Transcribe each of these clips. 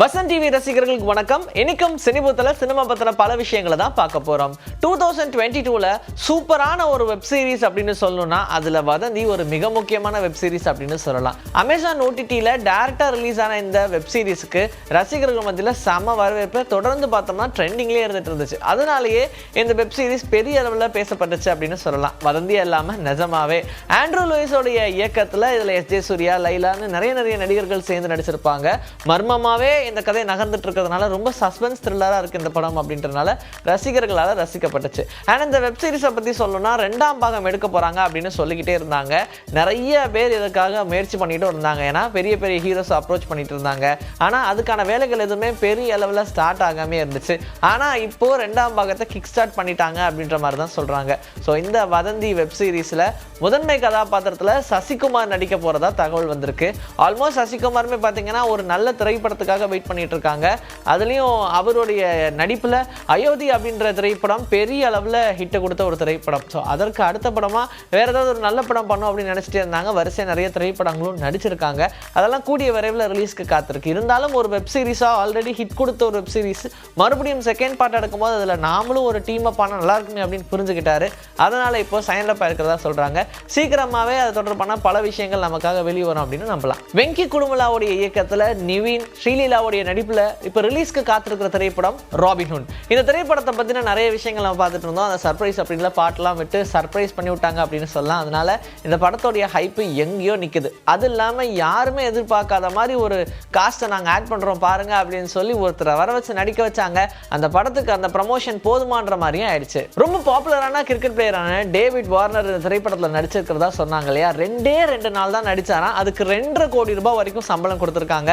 Vasan TV ரசிகர்களுக்கு வணக்கம். இன்னைக்கும் சினிபுத்துல சினிமா பத்திர பல விஷயங்களை தான் பார்க்க போகிறோம் டூ தௌசண்ட் டுவெண்ட்டி டூவில் சூப்பரான ஒரு வெப் சீரிஸ் அப்படின்னு சொல்லணும்னா அதில் வதந்தி ஒரு மிக முக்கியமான வெப் சீரிஸ் அப்படின்னு சொல்லலாம். அமேசான் ஓடிடியில் டேரக்டாக ரிலீஸ் ஆன இந்த வெப் சீரிஸ்க்கு ரசிகர்கள் மத்தியில் செம வரவேற்பு. தொடர்ந்து பார்த்தோம்னா ட்ரெண்டிங்லேயே இருந்துட்டு இருந்துச்சு. அதனாலேயே இந்த வெப் சீரிஸ் பெரிய அளவில் பேசப்பட்டுச்சு அப்படின்னு சொல்லலாம். வதந்தி இல்லாமல் நிஜமாவே. ஆண்ட்ரூ லூயிஸோடைய இயக்கத்தில் இதில் எஸ் ஜே சூர்யா லைலான்னு நிறைய நிறைய நடிகர்கள் சேர்ந்து நடிச்சிருப்பாங்க. மர்மமாகவே இந்த கதை நகர்ந்துட்டு இருக்கிறதுனால ரொம்ப சஸ்பென்ஸ் த்ரில்லராக இருக்குது இந்த படம் அப்படின்றனால ரசிகர்களால் ரசிக்கப்பட்டுச்சு. அண்ட் இந்த வெப் சீரிஸை பற்றி சொல்லணும்னா ரெண்டாம் பாகம் எடுக்க போகிறாங்க அப்படின்னு சொல்லிக்கிட்டே இருந்தாங்க. நிறைய பேர் இதுக்காக முயற்சி பண்ணிட்டு இருந்தாங்க. ஏன்னா பெரிய பெரிய ஹீரோஸ் அப்ரோச் பண்ணிட்டு இருந்தாங்க. ஆனால் அதுக்கான வேலைகள் எதுவுமே பெரிய அளவில் ஸ்டார்ட் ஆகாமே இருந்துச்சு. ஆனால் இப்போது ரெண்டாம் பாகத்தை கிக் ஸ்டார்ட் பண்ணிட்டாங்க அப்படின்ற மாதிரி தான் சொல்கிறாங்க ஸோ இந்த வதந்தி வெப் சீரிஸில் முதன்மை கதாபாத்திரத்தில் சசிகுமார் நடிக்க போகிறதா தகவல் வந்திருக்கு. ஆல்மோஸ்ட் சசிகுமாருமே பார்த்தீங்கன்னா ஒரு நல்ல திரைப்படத்துக்காக வெயிட் பண்ணிட்டு இருக்காங்க அதுலேயும் அவருடைய நடிப்பில் அயோத்தி அப்படின்ற திரைப்படம் பெரிய அளவில் ஹிட்டை கொடுத்த ஒரு திரைப்படம். ஸோ அதற்கு அடுத்த படமாக வேறு ஏதாவது ஒரு நல்ல படம் பண்ணோம் அப்படின்னு நினச்சிட்டு இருந்தாங்க. வரிசை நிறைய திரைப்படங்களும் நடிச்சிருக்காங்க. அதெல்லாம் கூடிய விரைவில் ரிலீஸ்க்கு காத்திருக்கு. இருந்தாலும் ஒரு வெப் சீரிஸாக ஆல்ரெடி ஹிட் கொடுத்த ஒரு வெப் சீரிஸ் மறுபடியும் செகண்ட் பார்ட் எடுக்கும்போது அதில் நாமளும் ஒரு டீம் பண்ணால் நல்லா இருக்குமே அப்படின்னு புரிஞ்சுக்கிட்டாரு. அதனால் இப்போ சைன் அப் இருக்கிறதா சொல்கிறாங்க சீக்கிரமாகவே அது தொடர்பான பல விஷயங்கள் நமக்காக வெளியே வரும் அப்படின்னு நம்பலாம். வெங்கி குடுமலாவுடைய இயக்கத்தில் நிவின் ஸ்ரீலீலாவுடைய நடிப்பில் இப்போ ரிலீஸ்க்கு காத்திருக்கிற திரைப்படம் ராபின்ஹுட் இந்த திரைப்படத்தை பற்றின நிறைய விஷயங்கள் நம்ம பார்த்துட்டு இருந்தோம். அந்த சர்ப்ரைஸ் அப்படின்ல பாட்டெலாம் விட்டு சர்ப்ரைஸ் பண்ணி விட்டாங்க அப்படின்னு சொல்லலாம். அதனால இந்த படத்தோடைய ஹைப்பு எங்கேயோ நிற்குது அது இல்லாமல் யாருமே எதிர்பார்க்காத மாதிரி ஒரு காஸ்ட்டை நாங்கள் ஆட் பண்ணுறோம் பாருங்கள் அப்படின்னு சொல்லி ஒருத்தரை வர வச்சு நடிக்க வச்சாங்க. அந்த படத்துக்கு அந்த ப்ரமோஷன் போதுமான்ற மாதிரியும் ஆயிடுச்சு. ரொம்ப பாப்புலரான கிரிக்கெட் பிளேயரான டேவிட் வார்னர் இந்த திரைப்படத்தில் நடிச்சிருக்கிறதா சொன்னாங்க இல்லையா? ரெண்டே ரெண்டு நாள் தான் நடிச்சாராம். அதுக்கு ரெண்டரை கோடி ரூபாய் வரைக்கும் சம்பளம் கொடுத்துருக்காங்க.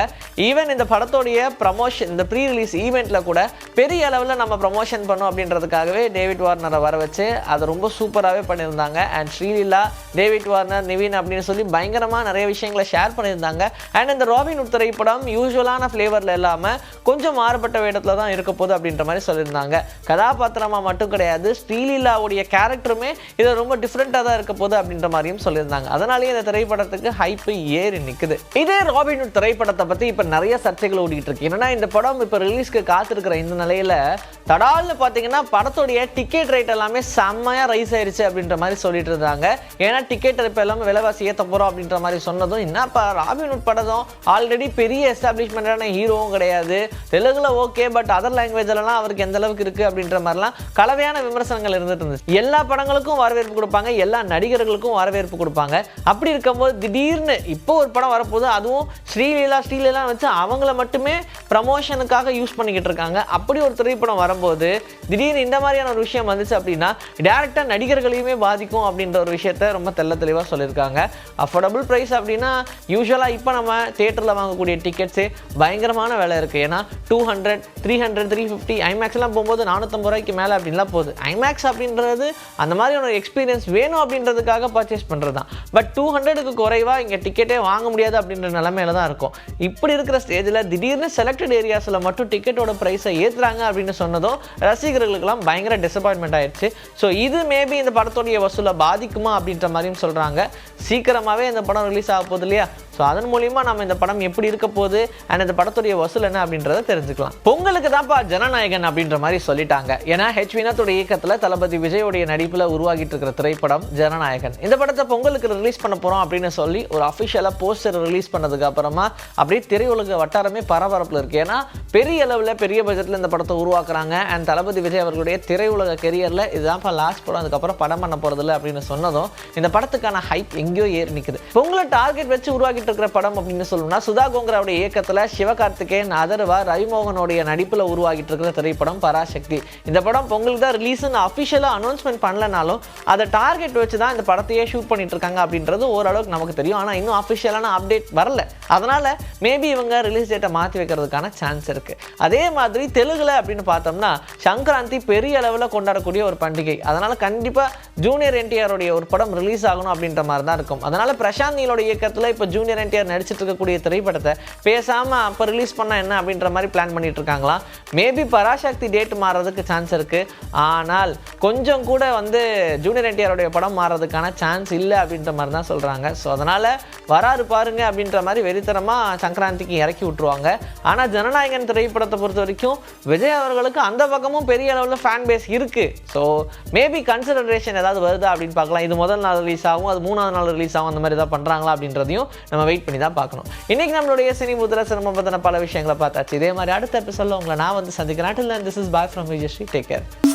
ஈவன் இந்த படத்தோட படத்தோடைய ப்ரமோஷன் இந்த ப்ரீ ரிலீஸ் ஈவெண்ட்ல கூட பெரிய அளவில் நம்ம ப்ரமோஷன் பண்ணோம் அப்படின்றதுக்காகவே டேவிட் வார்னரை வர வச்சு அதை ரொம்ப சூப்பராகவே பண்ணியிருந்தாங்க. And Sreeleela David Warner Nivin அப்படின்னு சொல்லி பயங்கரமாக நிறைய விஷயங்களை ஷேர் பண்ணியிருந்தாங்க. அண்ட் இந்த ராபின்வுட் திரைப்படம் யூஸ்வலான ஃப்ளேவரில் இல்லாமல் கொஞ்சம் மாறுபட்ட வேடத்தில் தான் இருக்க போகுது அப்படின்ற மாதிரி சொல்லியிருந்தாங்க. கதாபாத்திரமாக மட்டும் கிடையாது ஸ்ரீலீலாவுடைய கேரக்டருமே இது ரொம்ப டிஃப்ரெண்ட்டாக தான் இருக்க போகுது அப்படின்ற மாதிரியும் சொல்லியிருந்தாங்க. அதனாலேயே இந்த திரைப்படத்துக்கு ஹைப்பு ஏறி நிற்குது இதே ராபின்வுட் திரைப்படத்தை பற்றி இப்போ நிறைய சர்ச்சைகள் ஓடிக்கிட்டு இருக்கு. என்னன்னா இந்த படம் இப்போ ரிலீஸ்க்கு காத்திருக்கிற இந்த நிலையில தடால்னு பார்த்தீங்கன்னா படத்துடைய டிக்கெட் ரேட் எல்லாமே செம்மையாக ரைஸ் ஆயிருச்சு அப்படின்ற மாதிரி சொல்லிட்டு இருந்தாங்க. ஏன்னா டிக்கெட் இப்போ எல்லாமே விலைவாசி ஏற்ற போகிறோம் அப்படின்ற மாதிரி சொன்னதும் என்னப்பா ராபின்வுட் படம் ஆல்ரெடி பெரிய எஸ்டாப்ளிஷ்மெண்ட்டான ஹீரோவும் கிடையாது. தெலுங்குல ஓகே பட் அதர் லாங்குவேஜ்லலாம் அவருக்கு எந்த அளவுக்கு இருக்குது அப்படின்ற மாதிரிலாம் கலவையான விமர்சனங்கள் இருந்துட்டு இருந்துச்சு. எல்லா படங்களுக்கும் வரவேற்பு கொடுப்பாங்க எல்லா நடிகர்களுக்கும் வரவேற்பு கொடுப்பாங்க. அப்படி இருக்கும்போது திடீர்னு இப்போ ஒரு படம் வரப்போது அதுவும் ஸ்ரீலீலா ஸ்ரீலீலா வச்சு அவங்கள மட்டும் mi ப்ரமோஷனுக்காக யூஸ் பண்ணிக்கிட்டு இருக்காங்க. அப்படி ஒரு திரைப்படம் வரும்போது திடீர்னு இந்த மாதிரியான ஒரு விஷயம் வந்துச்சு அப்படின்னா டேரெக்டாக நடிகர்களையுமே பாதிக்கும் அப்படின்ற ஒரு விஷயத்த ரொம்ப தெள்ள தெளிவாக சொல்லியிருக்காங்க. அஃபோர்டபுள் ப்ரைஸ் அப்படின்னா யூஸ்வலாக இப்போ நம்ம தேட்டரில் வாங்கக்கூடிய டிக்கெட்ஸே பயங்கரமான விலை இருக்குது ஏன்னா two hundred three hundred three fifty ஐமேக்ஸ்லாம் போகும்போது நானூற்றம்பது ரூபாய்க்கு மேலே அப்படின்லாம் போகுது. ஐமேக்ஸ் அப்படின்றது அந்த மாதிரி ஒரு எக்ஸ்பீரியன்ஸ் வேணும் அப்படின்றதுக்காக பர்ச்சேஸ் பண்ணுறது தான் பட் டூ ஹண்ட்ரடுக்கு குறைவாக இங்கே டிக்கெட்டே வாங்க முடியாது அப்படின்ற நிலமையில தான் இருக்கும். இப்படி இருக்கிற ஸ்டேஜில் திடீர்னு செலக்ட் செலக்டட் ஏரியாஸில் மட்டும் டிக்கெட்டோட ப்ரைஸை ஏற்றுறாங்க அப்படின்னு சொன்னதும் ரசிகர்களுக்கெல்லாம் பயங்கர டிசப்பாயின்மெண்ட் ஆயிடுச்சு. ஸோ இது மேபி இந்த படத்துடைய வசூலை பாதிக்குமா அப்படின்ற மாதிரியும் சொல்கிறாங்க சீக்கிரமாகவே இந்த படம் ரிலீஸ் ஆக போகுது இல்லையா? ஸோ அதன் மூலியமா நம்ம இந்த படம் எப்படி இருக்க போகுது அண்ட் இந்த படத்துடைய வசூல் என்ன அப்படின்றத தெரிஞ்சுக்கலாம். பொங்கலுக்கு தான்ப்பா ஜனநாயகன் அப்படின்ற மாதிரி சொல்லிட்டாங்க. ஏன்னா ஹெச் வினோத்துடைய இயக்கத்தில் தளபதி விஜயோடைய நடிப்பில் உருவாகிட்டு இருக்கிற திரைப்படம் ஜனநாயகன். இந்த படத்தை பொங்கலுக்கு ரிலீஸ் பண்ண போகிறோம் அப்படின்னு சொல்லி ஒரு அஃபிஷியலாக போஸ்டர் ரிலீஸ் பண்ணதுக்கு அப்புறமா அப்படியே திரையுலக வட்டாரமே பரபரப்பில் இருக்குது ஏன்னா பெரிய அளவில் பெரிய பட்ஜெட்டில் இந்த படத்தை உருவாக்குறாங்க. அண்ட் தளபதி விஜய் அவர்களுடைய திரையுலக கெரியரில் இதுதான்ப்பா லாஸ்ட் படம். அதுக்கப்புறம் படம் பண்ண போகிறதில்ல அப்படின்னு சொன்னதும் இந்த படத்துக்கான ஹைப் எங்கேயோ ஏறி நிற்குது உங்களை டார்கெட் வச்சு உருவாக்கிட்டு இருக்கிற படம் அப்படின்னு சொல்லணும்னா சுதா கோங்கராவுடைய இயக்கத்தில் சிவகார்த்திகேயன் அதர்வா ரவிமோகனுடைய நடிப்பில் உருவாகிட்டு இருக்கிற திரைப்படம் பராசக்தி. இந்த படம் பொங்கலுக்கு தான் ரிலீஸ்னு அஃபிஷியலாக அனௌன்ஸ்மெண்ட் பண்ணலனாலும் அதை டார்கெட் வச்சு தான் இந்த படத்தையே ஷூட் பண்ணிட்டு இருக்காங்க அப்படின்றது ஓரளவுக்கு நமக்கு தெரியும். ஆனால் இன்னும் அஃபிஷியலான அப்டேட் வரல. அதனால மேபி இவங்க ரிலீஸ் டேட்டை மாற்றி வைக்கிறதுக்கு வர்றதுக்கான சான்ஸ் இருக்கு. அதே மாதிரி தெலுங்குல அப்படின்னு பார்த்தோம்னா சங்கராந்தி பெரிய அளவில் கொண்டாடக்கூடிய ஒரு பண்டிகை. அதனால கண்டிப்பாக ஜூனியர் என்டிஆருடைய ஒரு படம் ரிலீஸ் ஆகணும் அப்படின்ற மாதிரி தான் இருக்கும். அதனால பிரசாந்த் நீலோட இயக்கத்தில் இப்போ ஜூனியர் என்டிஆர் நடிச்சிட்டு இருக்கக்கூடிய திரைப்படத்தை பேசாமல் அப்போ ரிலீஸ் பண்ணால் என்ன அப்படின்ற மாதிரி பிளான் பண்ணிட்டு இருக்காங்களா? மேபி பராசக்தி டேட் மாறுறதுக்கு சான்ஸ் இருக்குது ஆனால் கொஞ்சம் கூட வந்து ஜூனியர் என்டிஆருடைய படம் மாறுறதுக்கான சான்ஸ் இல்லை அப்படின்ற மாதிரி தான் சொல்கிறாங்க ஸோ அதனால் வராரு பாருங்க அப்படின்ற மாதிரி வெறித்தனமாக சங்கராந்திக்கு இறக்கி விட்டுருவாங்க. ஆனால் ஜனநாயகன் திரைப்படத்தை பொறுத்த வரைக்கும் விஜய் அவர்களுக்கு அந்த பக்கமும் பெரிய அளவில் ஃபேன் பேஸ் இருக்குது ஸோ மேபி கன்சிடரேஷன் ஏதாவது வருதா அப்படின்னு பார்க்கலாம். இது முதல் நாள் ரிலீஸ் ஆகும் அது மூணாவது நாள் ரிலீஸ் ஆகும் அந்த மாதிரி ஏதாவது பண்ணுறாங்களா அப்படின்றதையும் நம்ம வெயிட் பண்ணி தான் பார்க்கணும். இன்னைக்கு நம்மளுடைய சினி முதல சிரமம் பற்றின பல விஷயங்களை பார்த்தாச்சு. இதே மாதிரி அடுத்த எபிசோடில் உங்களை நான் வந்து சந்திக்கிறேன். This is boy from Vijayasri take care